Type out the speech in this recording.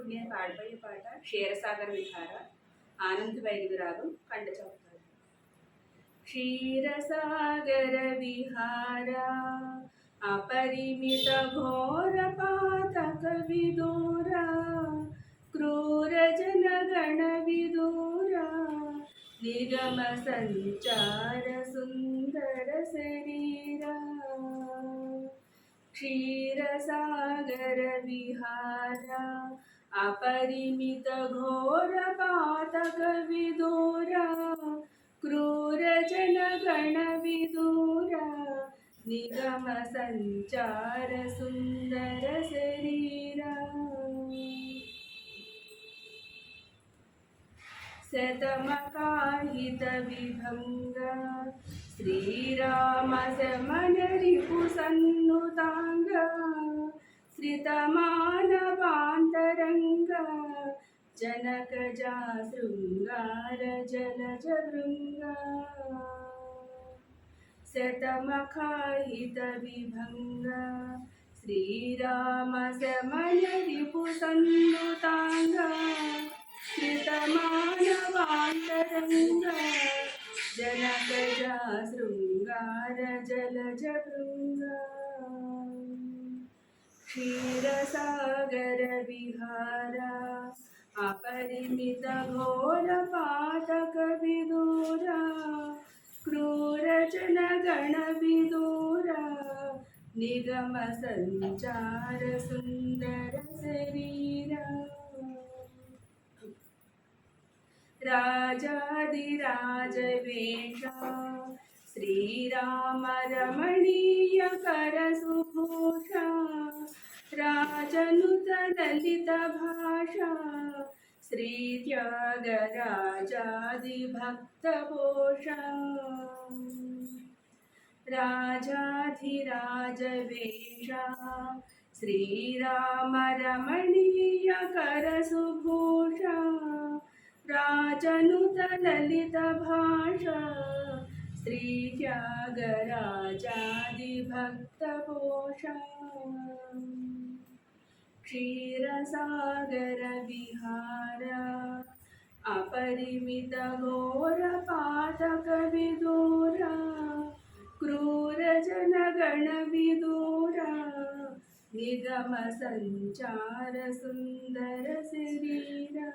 ఇప్పుడు నేను పాడబోయే పాట క్షీరసాగర్ విహార ఆనంద్ వైద్య రాగం కండ చౌతారు. క్షీరసాగర విహార అపరిమిత ఘోర పాతక విదూర క్రూర జనగణ విదూర నిగమ సంచార సుందర సే क्षीरसागर विहार अपरिमित घोर पातक विदूरा స్థిత మానవాంతరంగ జనకజా శృంగార జలజ భృంగ శతమఖాయిత విభంగ శ్రీరామ శమయ రిపు సన్నుతాంగ శృతమానవాంతరంగ జనకజా శృంగార జలజ భృంగ क्षीरसागर विहारा, अपरिमित घोर पातक विदूरा क्रूरचन गण विदूरा, निगम संचार सुंदर शरीर। राजाधिराज वेषा, श्रीराम रम राजनुतललितभाषा श्रीत्यागराजादिभक्तपोषा। राजाधिराजवेषा। श्रीरामरमणीयकरसुभूषा। राजनुतललितभाषा। श्रीत्यागराजादिभक्तपोषा। क्षीरसागरविहार अपरिमितघोरपातकविदूरा क्रूरजनगणविदूरा निगमसञ्चार सुन्दर शरीरा